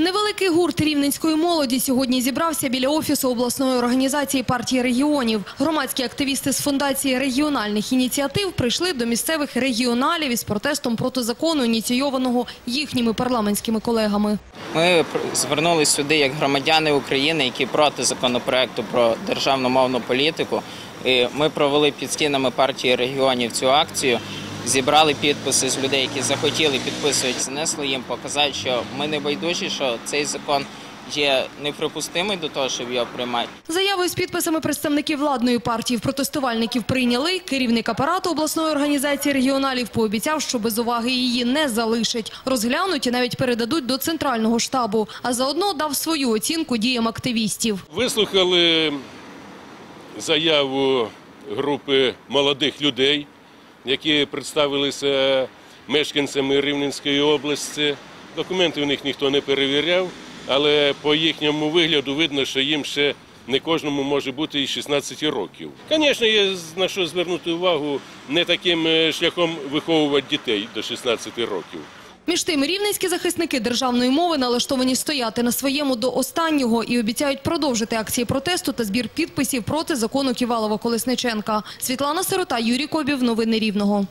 Невеликий гурт рівненської молоді сьогодні зібрався біля офісу обласної організації партії регіонів. Громадські активісти з фундації регіональних ініціатив прийшли до місцевих регіоналів із протестом проти закону, ініційованого їхніми парламентськими колегами. Ми звернулися сюди як громадяни України, які проти законопроекту про державну мовну політику. Ми провели під стінами партії регіонів цю акцію. Зібрали підписи з людей, які захотіли підписувати, занесли їм показати, що ми не байдужі, що цей закон є неприпустимий до того, щоб його приймати. Заяву з підписами представників владної партії в протестувальників прийняли. Керівник апарату обласної організації регіоналів пообіцяв, що без уваги її не залишать. Розглянуть і навіть передадуть до центрального штабу. А заодно дав свою оцінку діям активістів. Вислухали заяву групи молодих людей, які представилися мешканцями Рівненської області. Документи у них ніхто не перевіряв, але по їхньому вигляду видно, що їм ще не кожному може бути і 16 років. Звісно, є на що звернути увагу не таким е, шляхом виховувати дітей до 16 років. Між тим, рівненські захисники державної мови налаштовані стояти на своєму до останнього і обіцяють продовжити акції протесту та збір підписів проти закону Ківалова-Колесниченка. Світлана Сирота, Юрій Кобів. Новини Рівного.